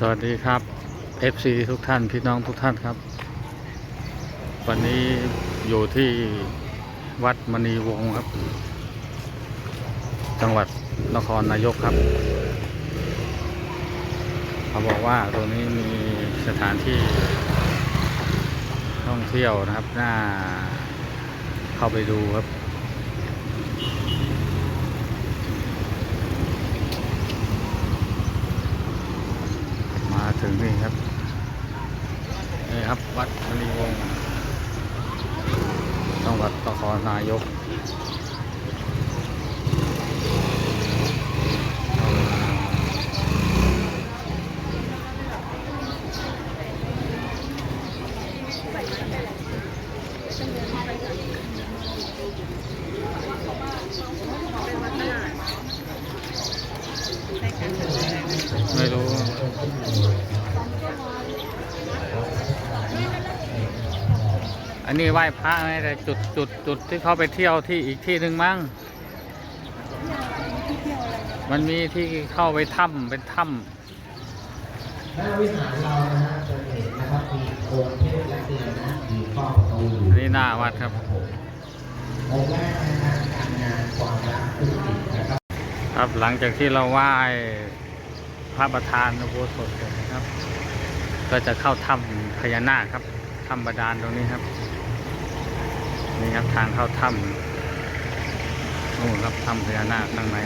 สวัสดีครับ FC ทุกท่านพี่น้องทุกท่านครับ วันนี้อยู่ที่วัดมณีวงศ์ครับ จังหวัดนครนายกครับ เขาบอกว่าตรงนี้มีสถานที่ท่องเที่ยวนะครับ น่าเข้าไปดูครับ มาถึงนี่ ครับนี่ครับ วัดมณีวงศ์จังหวัดนครนายกไม่รู้ อันนี้ ไหว้พระไงแต่จุดจุดจุดที่เขาไปเที่ยวที่อีกที่หนึ่งมั้งมันมีที่เข้าไปถ้ำเป็นถ้หน้าวิหารเรานะฮะจะเห็นนะครับมีโองค์เทพและเดือนนะอยู่เฝ้าประตูอยู่ำอันนี้หน้าวัดครับผมองค์แรกนะฮะการงานความรักธุรกิจนะครับครับหลังจากที่เราไหว้พระประธานอุโบสถเสร็จนะครับ ก็จะเข้าถ้ำพญานาคครับถ้ำบาดาลตรงนี้ครับ นี่ครับทางเข้าถ้ำนู่นครับถ้ำพญานาคข้างใน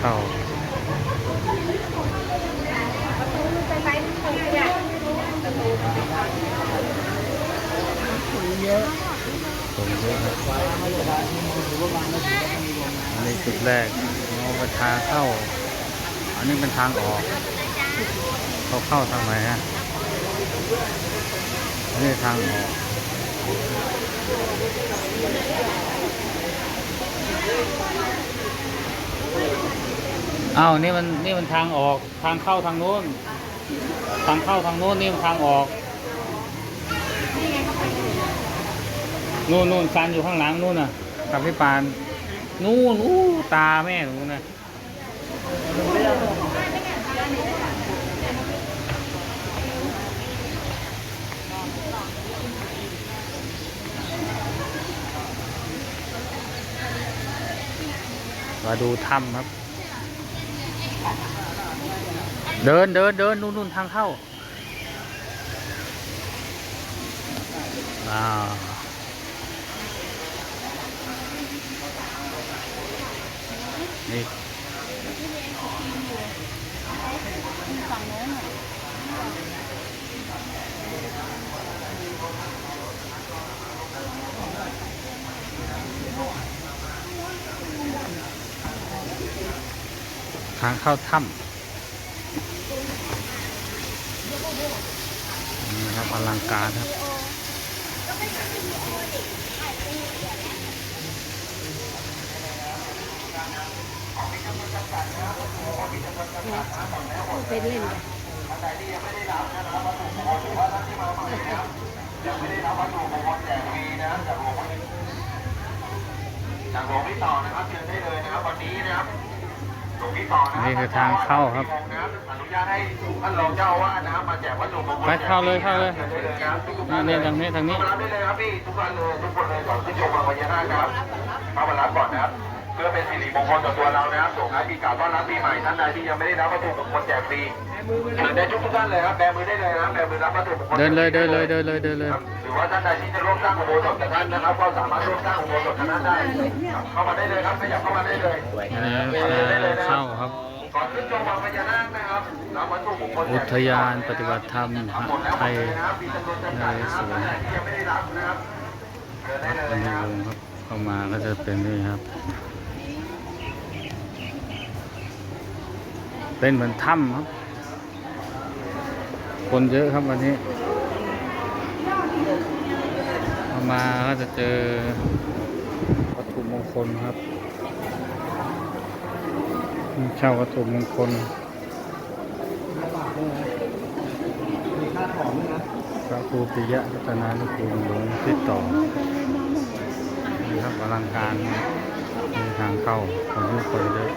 เข้าคนเยอะครับอันนี้จุดแรกเราไปทางเข้า อันนี้เป็นทางออก เขาเข้าทางไหนฮะ นี่ทางออกอ้าวนี่มันนี่มันทางออกทางเข้าทางนู้น ทางเข้าทางนู้นนี่มันทางออกนู่นนู่นซันอยู่ข้างหลังนู่นน่ะกับพี่ปานนู่นอู้ตาแม่หนูนะ มาดูถ้ำครับ เดินเดินเดินนู่นนู่นทางเข้าอ่านี่างเข้าถ้ำนี่ครับอลังการครับเป็นเล่นกันจากหลวงพี่ต่อนะครับเชิญได้เลยนะครับวันนี้นะครับ นะนี่คือทางเข้าครับอนุญาตให้ท่านรองเจ้าอาวาสนะครับมาแจกวัตถุมงคลไปเข้าเลยเข้าเลยชิญได้เลยนะครับทุกๆนี่ท่านนี่ทางนี้ทางนี้มารับได้เลยครับพี่ทุกท่านเลยทุกคนเลยก่อนที่ชมวังพญานาคนะครับเข้ามารับก่อนนะครับ เพื่อเป็นสิริมงคลต่อตัวเรานะครับส่งท้ายปีเก่าต้อนรับปีใหม่ท่านใดที่ยังไม่ได้รับวัตถุมงคลแจกฟรีเชิญได้ทุกทุกๆท่านเลยครับแบมือได้เลยนะครับแบมือรับวัตถุมงคลเดินเลยเดินเลยเดินเลยเดินเลยหรือว่าท่านใดที่จะร่วมสร้างอุโบสถกับท่านนะครับ ก็สามารถร่วมสร้างอุโบสถกับท่านได้ครับเข้ามาได้เลยครับขยับเข้ามาได้เลยนี่เข้าครับก่อนขึ้นชมวังพญานาคนะครับรับวัตถุมงคลอุทยานปฏิบัติธรรมหะไทยมีจำนวนจำกัดนะครับท่านใดที่ยังไม่ได้รับนะครับเชิญได้วัดเลมยณีนะควรับงศ์ครับเข้ามาก็จะเป็นนี่ครับ เป็นเหมือนถ้ำครับ คนเยอะครับวันนี้มาก็จะเจอวัตถุมงคลครับเช่าวัตถุมงคลพระครูปิยะรัตนานุกูลหลวงที่ต่อนี่ครับอลังการนี่ทางเข้าคนที่คนเยอะ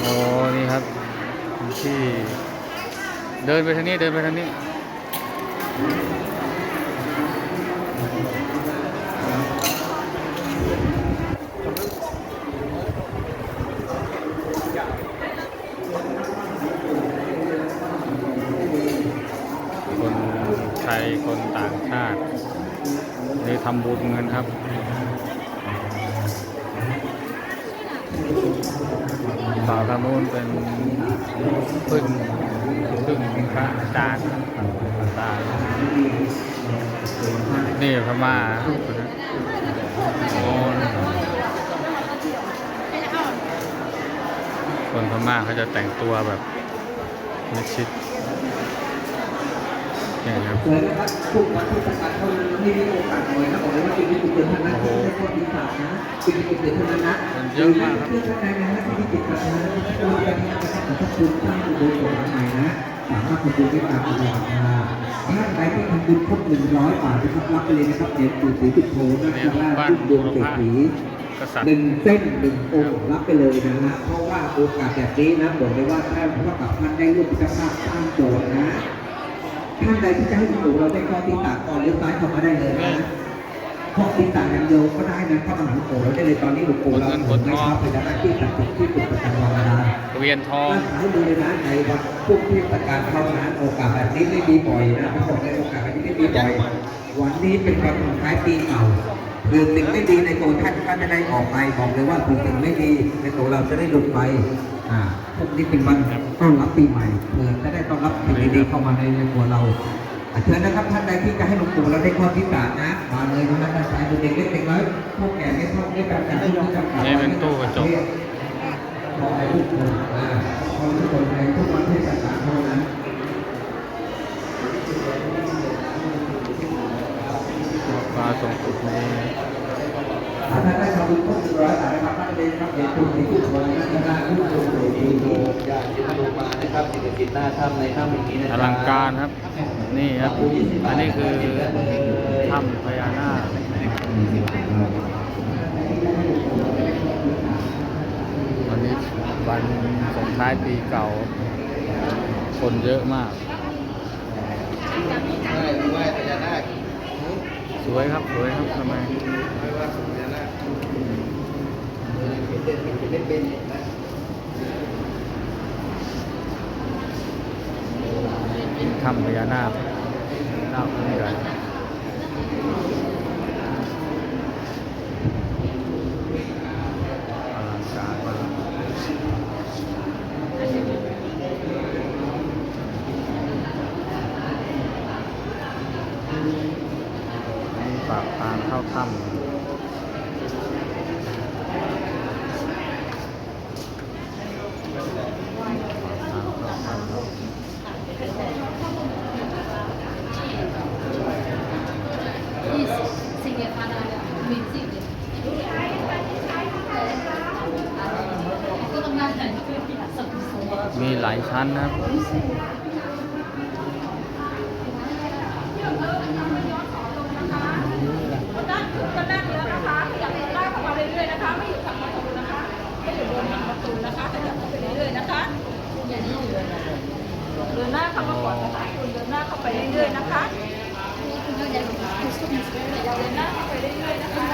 โอ้นี่ครับที่เดินไปทางนี้เดินไปทางนี้ ทำบุญกันครับฝั่งทางนู้นเป็นพึ่งพึ่งพระอาจารย์พระอาจารย์นี่พม่าโอ้คนพม่าเขาจะแต่งตัวแบบมิชิด นี่ครับเลยนะครับทุกวันที่ประกาศเขาไม่มีโอกาสหน่อยนะบอกเลยว่าเป็นจุดเด่นทั้งนั้นไม่ใช่ข้อดีสามนะเป็นจุดเด่นทั้งนั้นนะมันเยอะมากครับเพื่อท่านใดนะฮะที่มีจิตศรัทธาและที่ตัวเองนะครับขอบคุณสร้างอุโบสถหลังใหม่นะสามารถทำบุญได้ตามกำลังศรัทธาท่านใดที่ทำบุญครบหนึ่งร้อยบาทนะครับรับไปเลยนะครับเหรียญปู่ศรีสุโธนะคราชรุ่งดวงเศรษฐีกษัตริหนึ่ย์งเส้นหนึ่งองค์รับไปเลยนะฮะเพราะว่าโอกาสแบบนี้นะบอกเลยว่าถ้าพระกับท่านได้ร่วมเป็นเจ้าภาพสร้างโบสถ์นะ ท่านใดที่จะให้คุณปู่เราได้ข้อที่ต่างก่อนเลี้ยวซ้ายเข้ามาได้เลยนะข้อที่ต่างอย่างเดียวก็ได้นะเข้ามาหาหลวงปู่เราได้เลยตอนนี้หลวงปู่เราผมไม่ชอบเป็นหน้าที่ตัดสินที่ปรึกประจำวันดาเวียนทองด้านซ้ายมือเลยนะในวันพวกที่ประกาศเข้างานโอกาสแบบนี้ไม่มีบ่อยนะผมบอกเลยโอกาสแบบนี้ไม่มีบ่อย วันนี้เป็นวันส่งท้ายปีเก่าคือสิ่งไม่ดีในตัวท่านท่านจะได้ออกไปบอกเลยว่าคือสิ่งไม่ดีในตัวเราจะได้หลุดไป อ่าพวกนี้เป็นวันต้อนรับปีใหม่เพื่อจะได้ต้อนรับสิ่งดีๆเข้ามาในในตัวเราอะเชิญนะครับท่านใดที่จะให้หลวงปู่เราได้ข้อที่สามนะมาเลยนะด้านซ้ายมือเด็กเล็กเด็กน้อยพวกแก่ไม่พวกด้วยกันกันทุกทุกกันนี่เป็นตู้กระจก ขอให้ทุกคนอ่าขอให้ทุกคนในทุกวันเทศกาลเท่านั้นปลาตรงจุดนี้ ถ้าท่านได้ทำบุญครบหนึ่งร้อยบาทนะครับท่านเป็นครับเหรียญทุนในทุกคนนะท่านได้ทุกคนโดยดีญาติที่ลงมานะครับสิ่งศักดิ์สิทธิ์หน้าถ้ำในถ้ำอย่างนี้นะอลังการครับ นี่ครับ อันนี้คือถ้ำพญานาควันนี้วันส่งท้ายปีเก่า คนเยอะมากสวยครับ สวยครับทำไม ไหว้พญานาคเป็นเป็นนะถ้ำพญานาคนาคอง งนี้อยู่เลยเดินหน้าเข้ามาก่อนนะคะคุณเดินหน้าเข้าไปเรื่อยๆนะคะคุณก็จะคุณสุดมิสเตอร์เลยเดินหน้าเข้าไปเรื่อยๆนะคะ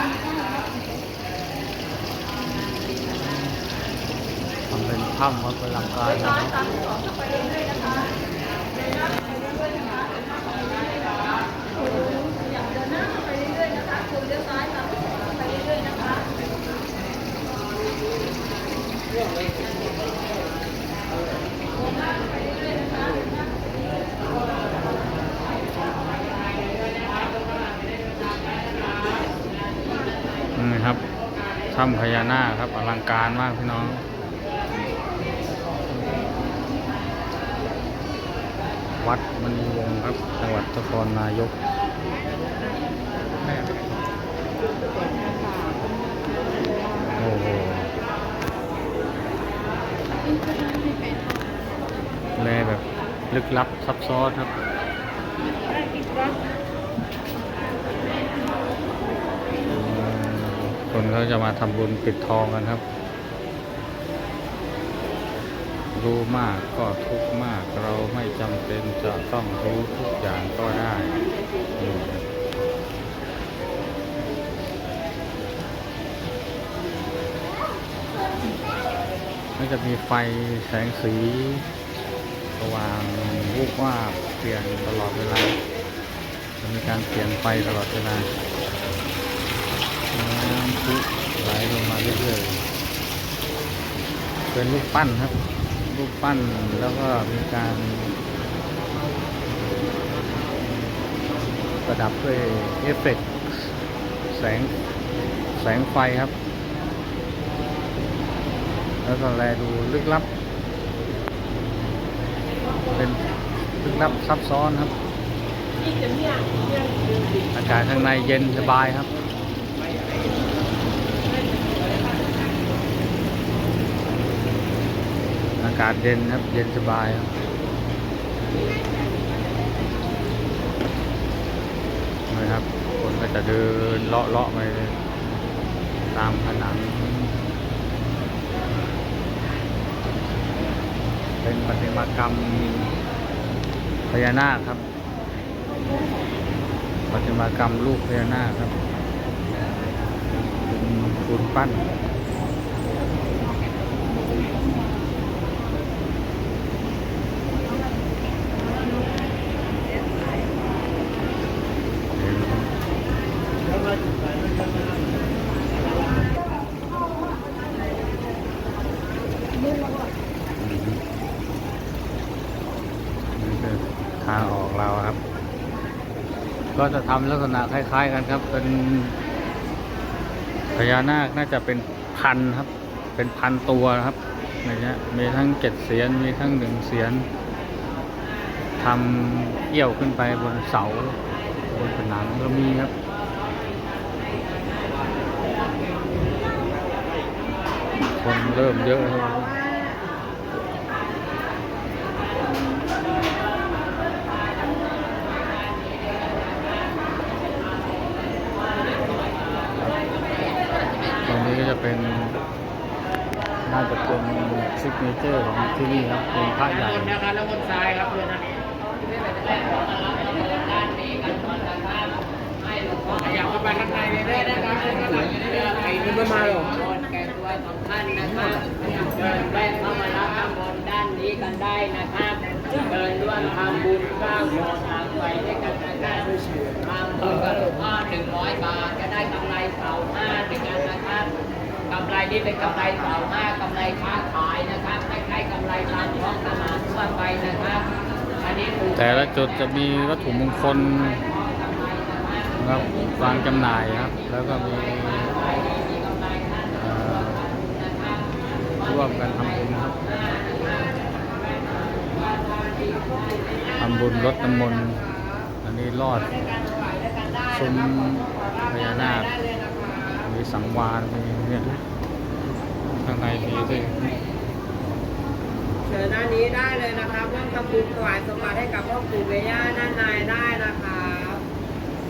ทำ เป็นถ้ำครับเป็นหลังการซ้ายนะตามที่สองเข้าไปเรื่อยๆนะคะเดินหน้าเข้าไปเรื่อยๆนะคะเดินหน้าเข้าไปเรื่อยๆนะคะคุณเดินหน้าเข้าไปเรื่อยๆนะคะคุณเลี้ยวซ้ายไปเรื่อยๆนะคะนี่ครับถ้ำพญานาคครับอลังการมากพี่น้อง มณีวงครับจังหวัดนครนายกโอ้โหแลแบบลึกลับซับซ้อนครับคนเขาจะมาทำบุญปิดทองกันครับ รู้มากก็ทุกมาก เราไม่จำเป็นจะต้องรู้ทุกอย่างก็ได้อืมมันจะมีไฟแสงสีสว่างวูบว่าเปลี่ยนตลอดเวลาจะมีการเปลี่ยนไฟตลอดเวลาน้ำพุไหลลงมาเรื่อยๆเป็นรูปปั้นครับ รูปปั้นแล้วก็มีการประดับด้วยเอฟเฟกต์แสงแสงไฟครับ แล้วก็แลดูลึกลับ เป็นลึกลับซับซ้อนครับ อากาศข้างในเย็นสบายครับากาศเย็นครับ เย็นสบายครับนะครับ คนก็จะเดินเลาะเลาะๆไปตามผนัง เป็นประติมากรรมพญานาคครับประติมากรรมรูปพญานาคครับ เป็นปูนปั้นคือทางออกเราครับ ก็จะทำลักษณะคล้าย ๆ กันครับ เป็นพญานาคน่าจะเป็นพันครับ เป็นพันตัวครับในเนี้ยมีทั้งเจ็ดเสียนมีทั้งหนึ่งเสียนทำเกี่ยวขึ้นไปบนเสาบนผนังก็มีครับคนเริ่มเยอะแล้ว เนเจอร์ของที่นี่ครับเป็นพระใหญ่นะครับแล้วบนซ้ายครับเพื่อนนะอยากเข้าไปข้างในเรื่อยๆนะครับไอ้นี่ไม่มาหรอกแก่ตัวของท่านนะครับเดินแวะเข้ามารับข้างบนด้านนี้กันได้นะครับเดินร่วมทำบุญสร้างโบสถ์ทางไฟให้กันนะครับทำบุญกระดูกห้าหนึ่งร้อยบาทจะได้กำไรเสาห้าด้วยกันนะครับกำไร นี้เป็นกำไรเสาห้ากำไรค้าขายนะครับไม่ใช่กำไรตามท้องตลาดทั่วไปนะครับ อันนี้คือแต่ละจุดจะมีวัตถุมงคลนะครับวางจำหน่ายครับ แล้วก็มีเอ่อร่วมกันทำบุญครับทำบุญรดน้ำมนต์อันนี้รอดซุ้มพญานาคมีสังวานมีเนี่ย ข้างในมีด้วยเชิญด้านนี้ได้เลยนะครับร่วมทำบุญถวายสมบัติให้กับพ่อปู่แม่ย่าด้านในได้นะครับ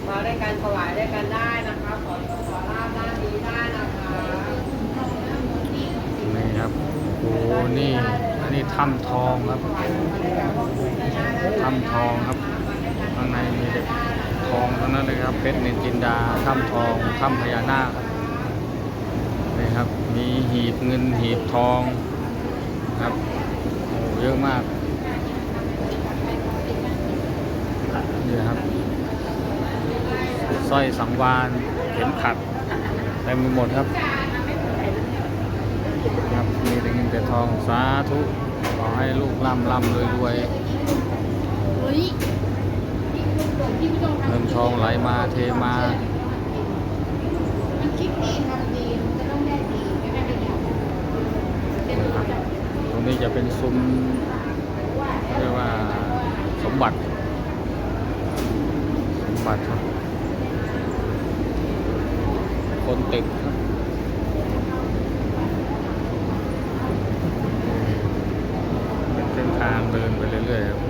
มาด้วยกันถวายด้วยกันได้นะครับขอโชคขอลาบด้านนี้ได้นะครับนี่ครับโอ้โหนี่นี่ถ้ำทองครับถ้ำทองครับข้างในมีแต่ทองทั้งนั้นเลยครับเพชรนินจินดาถ้ำทองถ้ำพญานาคครับ นี่ครับ มีหีบเงินหีบทองครับโอ้โหเยอะมากนี่ครับสร้อยสังวานเข็มขัดเต็มไปหมดครับครับมีแต่เงินแต่ทองสาธุขอให้ลูกร่ำร่ำรวยรวยเฮ้ยพี่ผู้ชมเงินทองไหลมาเทมา มันคิดดีทำดีมันก็ต้องได้ดีไม่ได้เป็นอย่างเป็น นะครับ ต รงนี้จะเป็นซุ้มเรียกว่าสมบัติ สมบัติครับ คนติดครับเป็นเส้นทางเดินไปเรื่อยๆครับ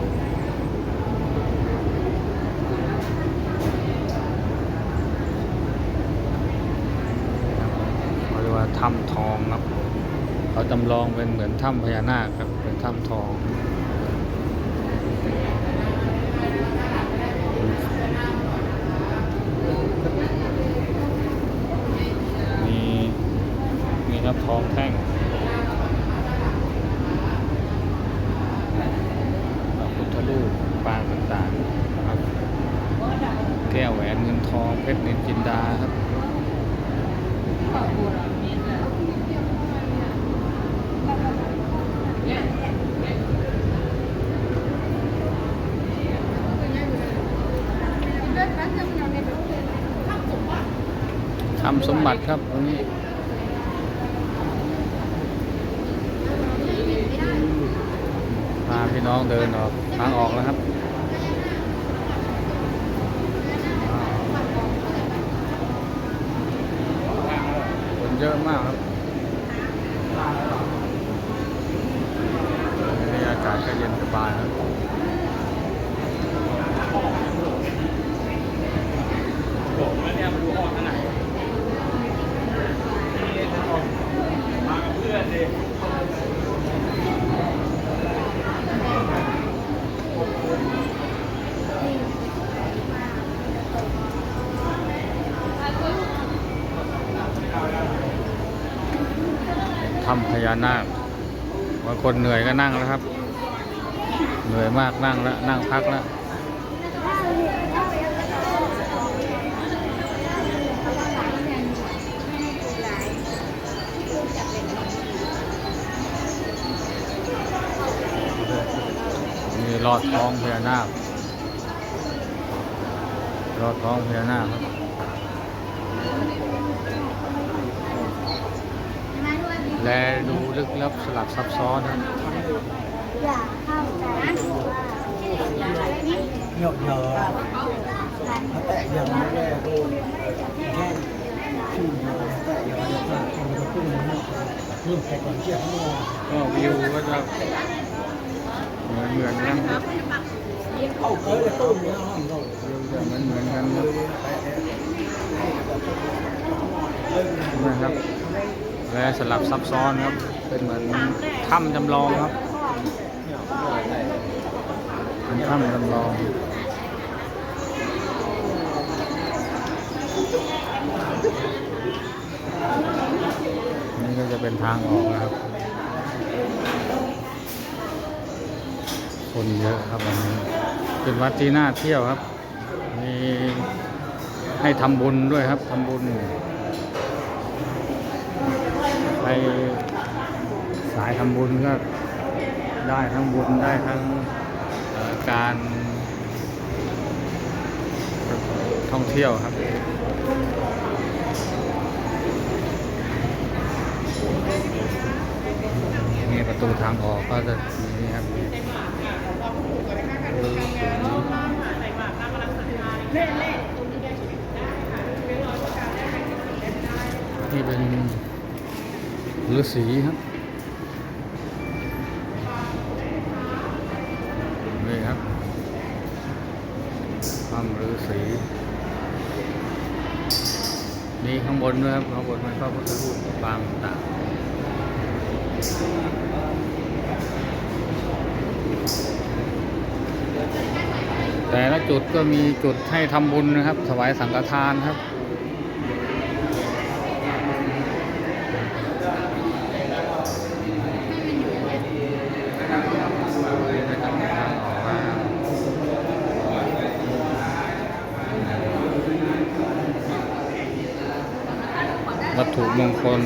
เรียกว่าถ้ำทองครับ เขาจำลองเป็นเหมือนถ้ำพญานาคครับ ถ้ำทอง มีมีครับทองแท่งพระพุทธรูปปางต่างๆนะครับ แก้วแหวนเงินทองเพชรนินจินดาครับ ทำ สมบัติครับตรงนี้พาพี่น้องเดินออกทางออกแล้วครับคนเยอะมากครับนี่อากาศก็เย็นสบายครับานาคบางคนเหนื่อยก็นั่งแล้วครับ เหนื่อยมากนั่งแล้วนั่งพักแล้วมีรอดท้องพญานาครอดท้องพญานาคครับ และดูลึกลับสลับซับซ้อนนะอยาเข้าใจเหนียวเหนียวแต่อย่างนี้แค่ชื่อแต่อย่างนี้คนก็ขึ้นมาขึ้นแต่ก่อนเชี่ยก็วิวก็จะเหมือนเหมือนกันคยตู้เหมือนเหมือนกันนะครับ และสลับซับซ้อนครับ เป็นเหมือนถ้ำจำลองครับเป็นถ้ำจำลองนี่ก็จะเป็นทางออกนะครับ คนเยอะครับวันนี้ เป็นวัดที่น่าเที่ยวครับ มีให้ทำบุญด้วยครับทำบุญ สายทำบุญก็ได้ทั้งบุญได้ทั้งการท่องเที่ยวครับนี่ประตูทางออกก็จะมีนี่ครับนี่เป็น ฤาษีครับนี่ครับถ้ำฤาษีมีข้างบนด้วยครับข้างบนมันก็พระพุทธรูปปางต่างแต่ละจุดก็มีจุดให้ทำบุญนะครับถวายสังฆทานครับ วัตถุมง คล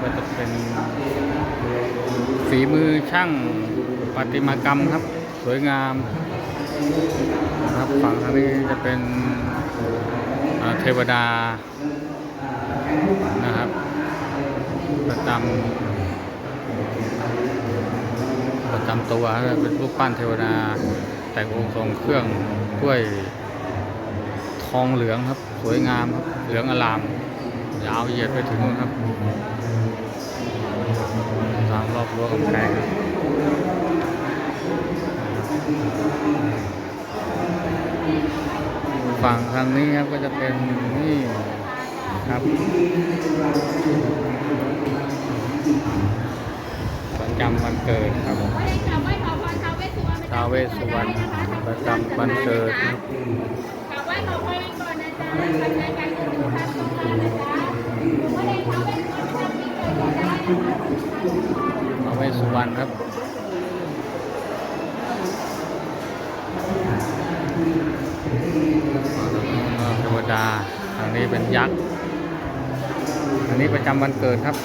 ก็จะเป็นฝีมือช่างประติมากรรมครับ สวยงามนะครับฝั่งทางนี้จะเป็นเทวดานะครับประจำ ประจำตัวเป็นรูปปั้นเทวดา แต่งองค์ทรงเครื่องด้วยทองเหลืองครับ สวยงามครับ เหลืองอลาม ยาวเหยียดไปถึงนู่นครับตามรอบรั้วกำแพงครฝั่งทางนี้ครับก็จะเป็นนี่ครับ จำวันเกิดครับไม่ได้กราบไหว้ขอพรท้าวเวสสุวรรณท้าวเวสสุวรรณประจำวันเกิดครับกราบไหว้ขอพรกันก่อนนะจ๊ะปัจจัยการเงินทุกท่านเข้ามานะจ๊ะไม่ได้ท้าวเวสสุวรรณทำปีเกิดได้นะคะท้าวเวสสุวรรณครับเทวดาทางนี้เป็นยักษ์อันนี้ประจำวันเกิดครับ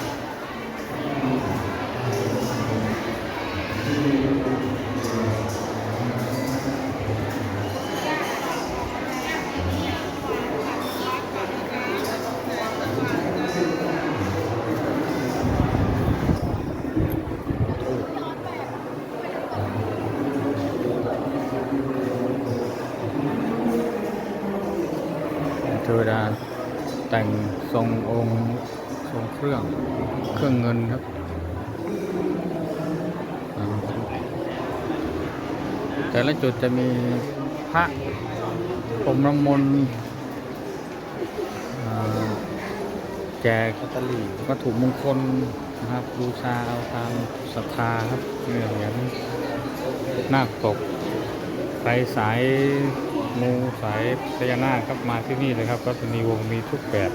เทวดาแต่งทรงองค์ทรงเครื่องเครื่องเงินครับแต่ละจุดจะมีพระพรหมน้ำมนต์อ่าแจกวัตถุมงคลนะครับบูชาเอาตามศรัทธาครับเหรียญนาคตกใครสาย มูสายพญานาคครับมาที่นี่เลยครับก็จะมีวงมีทุกแบบ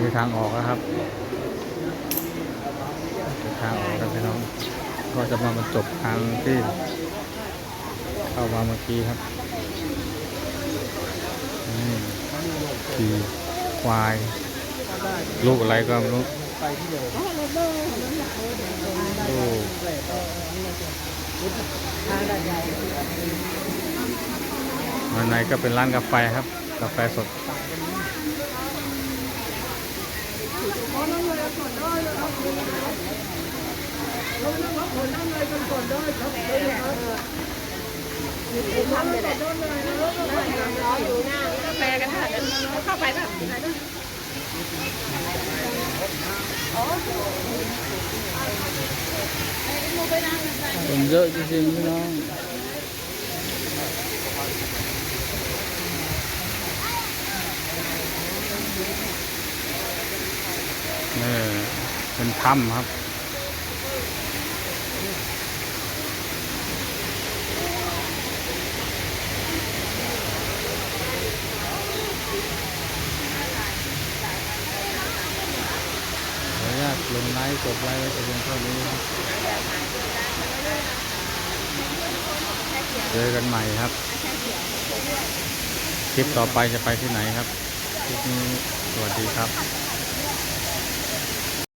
มีทางออกแล้วครับ ทางออกครับพี่น้อง ก็จะมาบรรจบทางที่เข้ามาเมื่อกี้ครับนี่ขี่ควาย ลูกอะไรก็ไม่รู้ ไปที่เดิมโอ้ข้างในก็เป็นร้านกาแฟครับ กาแฟสดคนเยอะจริงๆพี่น้องนี่เป็ นถ้ำครับ จบไลค์กดไลค์ไว้แต่เพียงเท่านี้ครับเจอกันใหม่ครับคลิปต่อไปจะไปที่ไหนครับคลิปนี้สวัสดีครับ